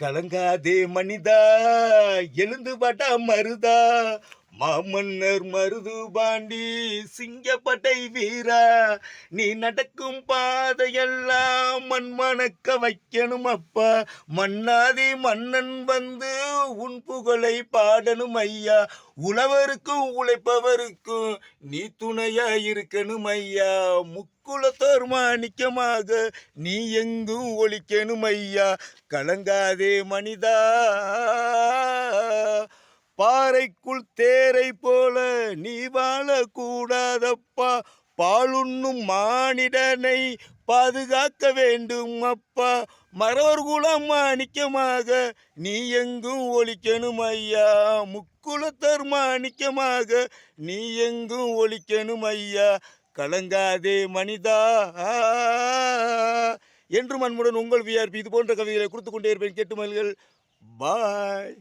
கலங்காதே மனிதா எழுந்து பட்டா மருதா மாமன்னர் மருது பாண்டி சிங்கப்பட்டை வீரா நீ நடக்கும் பாதையெல்லாம் மண் மணக்க வைக்கணும் அப்பா. மன்னாதி மன்னன் வந்து உன் புகழை பாடணும் ஐயா. உழவருக்கும் உழைப்பவருக்கும் நீ துணையா இருக்கணும் ஐயா. முக்குலத்தோர் மாணிக்கமாக நீ எங்கும் ஒழிக்கணும் ஐயா. கலங்காதே மனிதா. பாறைக்குள் தேரை போல நீ வாழக்கூடாதப்பா. பாலுண்ணும் மானிடனை பாதுகாக்க வேண்டும் அப்பா மறவர் குலம் மாணிக்கமாக நீ எங்கும் ஒழிக்கணும் ஐயா. முக்குலத்தர் மாணிக்கமாக நீ எங்கும் ஒழிக்கணும் ஐயா. கலங்காதே மனிதா. என்று மண்முடன் உங்கள் விஆர்பி இது போன்ற கவிதைகளை கொடுத்து கொண்டே இருப்பேன். கேட்டு மல்கள் பாய்